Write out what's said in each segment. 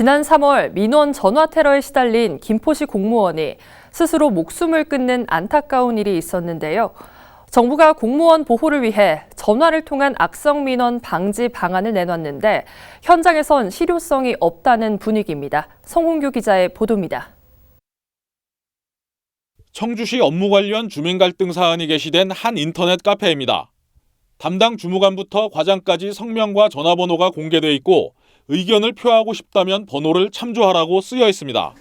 지난 3월 민원 전화 테러에 시달린 김포시 공무원이 스스로 목숨을 끊는 안타까운 일이 있었는데요. 정부가 공무원 보호를 위해 전화를 통한 악성 민원 방지 방안을 내놨는데 현장에선 실효성이 없다는 분위기입니다. 성홍규 기자의 보도입니다. 청주시 업무 관련 주민 갈등 사안이 게시된 한 인터넷 카페입니다. 담당 주무관부터 과장까지 성명과 전화번호가 공개돼 있고 의견을 표하고 싶다면 번호를 참조하라고 쓰여 있습니다.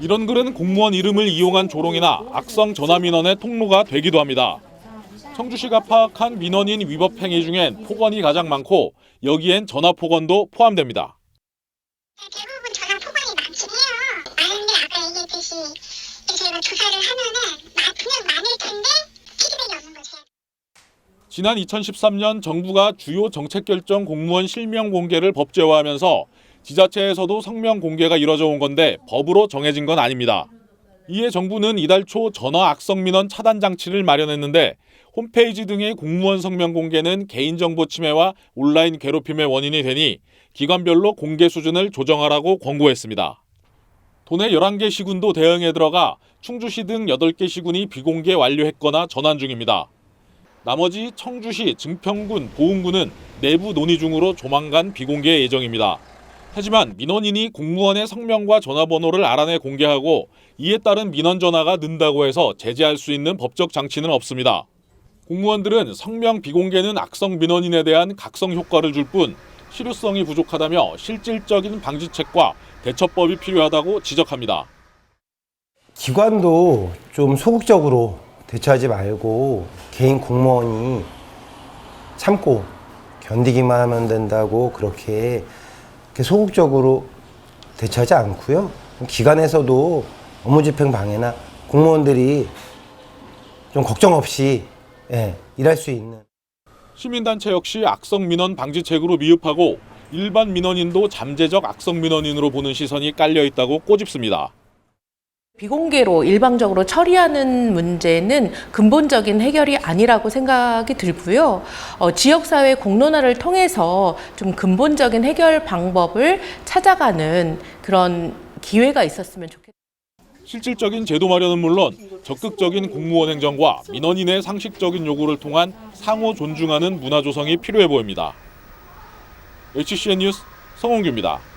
이런 글은 공무원 이름을 이용한 조롱이나 악성 전화 민원의 통로가 되기도 합니다. 청주시가 파악한 민원인 위법 행위 중엔 폭언이 가장 많고 여기엔 전화 폭언도 포함됩니다. 대부분 전화 폭언이 많긴 해요. 많은데 아까 얘기했듯이 저희가 조사를 하면은 마- 그냥 많을 텐데. 지난 2013년 정부가 주요 정책 결정 공무원 실명 공개를 법제화하면서 지자체에서도 성명 공개가 이뤄져 온 건데 법으로 정해진 건 아닙니다. 이에 정부는 이달 초 전화 악성 민원 차단 장치를 마련했는데 홈페이지 등의 공무원 성명 공개는 개인정보 침해와 온라인 괴롭힘의 원인이 되니 기관별로 공개 수준을 조정하라고 권고했습니다. 도내 11개 시군도 대응에 들어가 충주시 등 8개 시군이 비공개 완료했거나 전환 중입니다. 나머지 청주시, 증평군, 보은군은 내부 논의 중으로 조만간 비공개 예정입니다. 하지만 민원인이 공무원의 성명과 전화번호를 알아내 공개하고 이에 따른 민원 전화가 는다고 해서 제재할 수 있는 법적 장치는 없습니다. 공무원들은 성명 비공개는 악성 민원인에 대한 각성 효과를 줄 뿐 실효성이 부족하다며 실질적인 방지책과 대처법이 필요하다고 지적합니다. 기관도 좀 소극적으로 대처하지 말고 개인 공무원이 참고 견디기만 하면 된다고 그렇게, 소극적으로 대처하지 않고요. 기관에서도 업무 집행 방해나 공무원들이 좀 걱정 없이 예, 일할 수 있는 시민단체 역시 악성 민원 방지책으로 미흡하고 일반 민원인도 잠재적 악성 민원인으로 보는 시선이 깔려 있다고 꼬집습니다. 비공개로 일방적으로 처리하는 문제는 근본적인 해결이 아니라고 생각이 들고요. 어, 지역사회 공론화를 통해서 좀 근본적인 해결 방법을 찾아가는 그런 기회가 있었으면 좋겠습니다. 실질적인 제도 마련은 물론 적극적인 공무원 행정과 민원인의 상식적인 요구를 통한 상호 존중하는 문화 조성이 필요해 보입니다. HCN 뉴스 성홍규입니다.